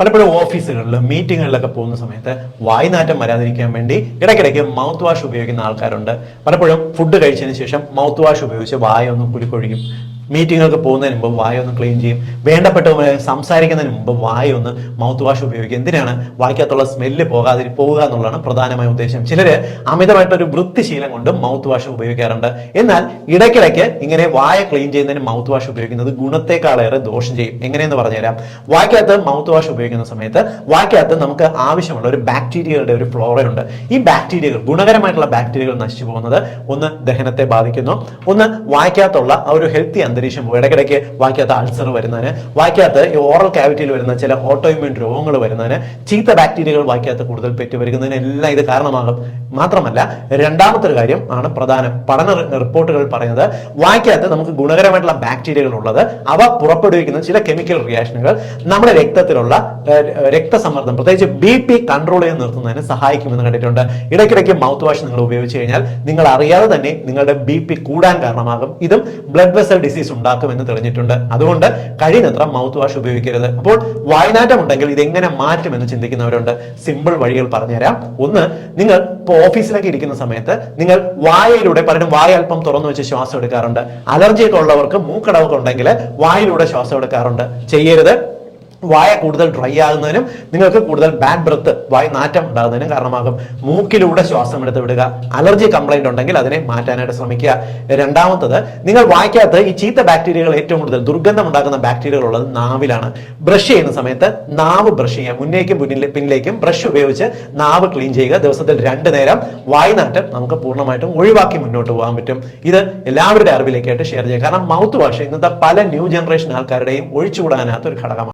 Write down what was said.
പലപ്പോഴും ഓഫീസുകളിൽ മീറ്റിങ്ങുകളിലൊക്കെ പോകുന്ന സമയത്ത് വായ്നാറ്റം വരാതിരിക്കാൻ വേണ്ടി ഇടയ്ക്കിടയ്ക്ക് മൗത്ത് വാഷ് ഉപയോഗിക്കുന്ന ആൾക്കാരുണ്ട്. പലപ്പോഴും ഫുഡ് കഴിച്ചതിന് ശേഷം മൗത്ത് വാഷ് ഉപയോഗിച്ച് വായ ഒന്ന് കുലുക്കൊഴിക്കും മീറ്റിങ്ങുകൾക്ക് പോകുന്നതിന് മുമ്പ് വായ ഒന്ന് ക്ലീൻ ചെയ്യും. വേണ്ടപ്പെട്ടവരെ സംസാരിക്കുന്നതിന് മുമ്പ് വായ ഒന്ന് മൗത്ത് വാഷ് ഉപയോഗിക്കും എന്തിനാണ്? വായിക്കാത്തുള്ള സ്മെല്ല് പോകാതിരി പോവുക എന്നുള്ളതാണ് പ്രധാനമായ ഉദ്ദേശം. ചിലര് അമിതമായിട്ടൊരു വൃത്തിശീലം കൊണ്ട് മൗത്ത് വാഷ് ഉപയോഗിക്കാറുണ്ട്. എന്നാൽ ഇടയ്ക്കിടയ്ക്ക് ഇങ്ങനെ വായ ക്ലീൻ ചെയ്യുന്നതിന് മൗത്ത് വാഷ് ഉപയോഗിക്കുന്നത് ഗുണത്തെക്കാളേറെ ദോഷം ചെയ്യും. എങ്ങനെയെന്ന് പറഞ്ഞുതരാം. വായ്ക്കകത്ത് മൗത്ത് വാഷ് ഉപയോഗിക്കുന്ന സമയത്ത് വായ്ക്കകത്ത് നമുക്ക് ആവശ്യമുള്ള ഒരു ബാക്ടീരിയകളുടെ ഒരു ഫ്ലോറയുണ്ട് ഈ ബാക്ടീരിയകൾ ഗുണകരമായിട്ടുള്ള ബാക്ടീരിയകൾ നശിച്ചു പോകുന്നത് ഒന്ന് ദഹനത്തെ ബാധിക്കുന്നു. ഒന്ന് വായ്ക്കകത്തുള്ള ആ ഒരു ഹെൽത്തി അന്തരീക്ഷം. ഇടയ്ക്കിടയ്ക്ക് വാക്കാത്ത അൾസർ വരുന്നതിന് വാക്കാത്ത ഈ ഓറൽ ക്യാവിറ്റിയിൽ വരുന്ന ചില ഓട്ടോയിമ്യൂൺ രോഗങ്ങൾ വരുന്നതിന് ചീത്ത ബാക്ടീരിയകൾ വാക്കാത്ത കൂടുതൽ പെറ്റ് വരുന്നതിന് എല്ലാം ഇത് കാരണമാകും. മാത്രമല്ല രണ്ടാമത്തെ ഒരു കാര്യം ആണ് പ്രധാന പഠന റിപ്പോർട്ടുകൾ പറയുന്നത്. വായിക്കാത്ത നമുക്ക് ഗുണകരമായിട്ടുള്ള ബാക്ടീരിയകൾ ഉള്ളത് അവ പുറപ്പെടുവിക്കുന്ന ചില കെമിക്കൽ റിയാക്ഷനുകൾ നമ്മുടെ രക്തത്തിലുള്ള രക്തസമ്മർദ്ദം പ്രത്യേകിച്ച് ബി പി കൺട്രോൾ ചെയ്ത് നിർത്തുന്നതിന് സഹായിക്കുമെന്ന് കണ്ടിട്ടുണ്ട്. ഇടയ്ക്കിടയ്ക്ക് മൗത്ത് വാഷ് നിങ്ങൾ ഉപയോഗിച്ച് കഴിഞ്ഞാൽ നിങ്ങൾ അറിയാതെ തന്നെ നിങ്ങളുടെ ബി പി കൂടാൻ കാരണമാകും. ഇതും ബ്ലഡ് വെസൽ ഡിസീസ് ഉണ്ടാക്കുമെന്ന് തെളിഞ്ഞിട്ടുണ്ട്. അതുകൊണ്ട് കഴിയുന്നത്ര മൗത്ത് വാഷ് ഉപയോഗിക്കരുത്. അപ്പോൾ വായനാറ്റം ഉണ്ടെങ്കിൽ ഇതെങ്ങനെ മാറ്റുമെന്ന് ചിന്തിക്കുന്നവരുണ്ട്. സിമ്പിൾ വഴികൾ പറഞ്ഞുതരാം. ഒന്ന് നിങ്ങൾ ഇപ്പോൾ ഓഫീസിലൊക്കെ ഇരിക്കുന്ന സമയത്ത് നിങ്ങൾ വായയിലൂടെ പലരും വായ അല്പം തുറന്നു വെച്ച് ശ്വാസം എടുക്കാറുണ്ട്. അലർജിയൊക്കെ ഉള്ളവർക്ക് മൂക്കടവൊക്കെ ഉണ്ടെങ്കിൽ വായിലൂടെ ശ്വാസം എടുക്കാറുണ്ട്. ചെയ്യരുത്. വായ കൂടുതൽ ഡ്രൈ ആകുന്നതിനും നിങ്ങൾക്ക് കൂടുതൽ ബാഡ് ബ്രത്ത് വായ നാറ്റം ഉണ്ടാകുന്നതിനും കാരണമാകും. മൂക്കിലൂടെ ശ്വാസം എടുത്ത് വിടുക അലർജി കംപ്ലൈന്റ് ഉണ്ടെങ്കിൽ അതിനെ മാറ്റാനായിട്ട് ശ്രമിക്കുക. രണ്ടാമത്തത് നിങ്ങൾ വായിക്കാത്ത ഈ ചീത്ത ബാക്ടീരിയകൾ ഏറ്റവും കൂടുതൽ ദുർഗന്ധം ഉണ്ടാക്കുന്ന ബാക്ടീരിയകൾ ഉള്ളത് നാവിലാണ്. ബ്രഷ് ചെയ്യുന്ന സമയത്ത് നാവ് ബ്രഷ് ചെയ്യുക. മുന്നേക്കും പിന്നിലെ പിന്നിലേക്കും ബ്രഷ് ഉപയോഗിച്ച് നാവ് ക്ലീൻ ചെയ്യുക. ദിവസത്തിൽ രണ്ട് നേരം വായുനാറ്റം നമുക്ക് പൂർണമായിട്ടും ഒഴിവാക്കി മുന്നോട്ട് പോകാൻ പറ്റും. ഇത് എല്ലാവരുടെ അറിവിലേക്കായിട്ട് ഷെയർ ചെയ്യുക. കാരണം മൗത്ത് വാഷ് ഇന്നത്തെ പല ന്യൂ ജനറേഷൻ ആൾക്കാരുടെയും ഒഴിച്ചുകൂടാനാത്ത ഒരു ഘടകമാണ്.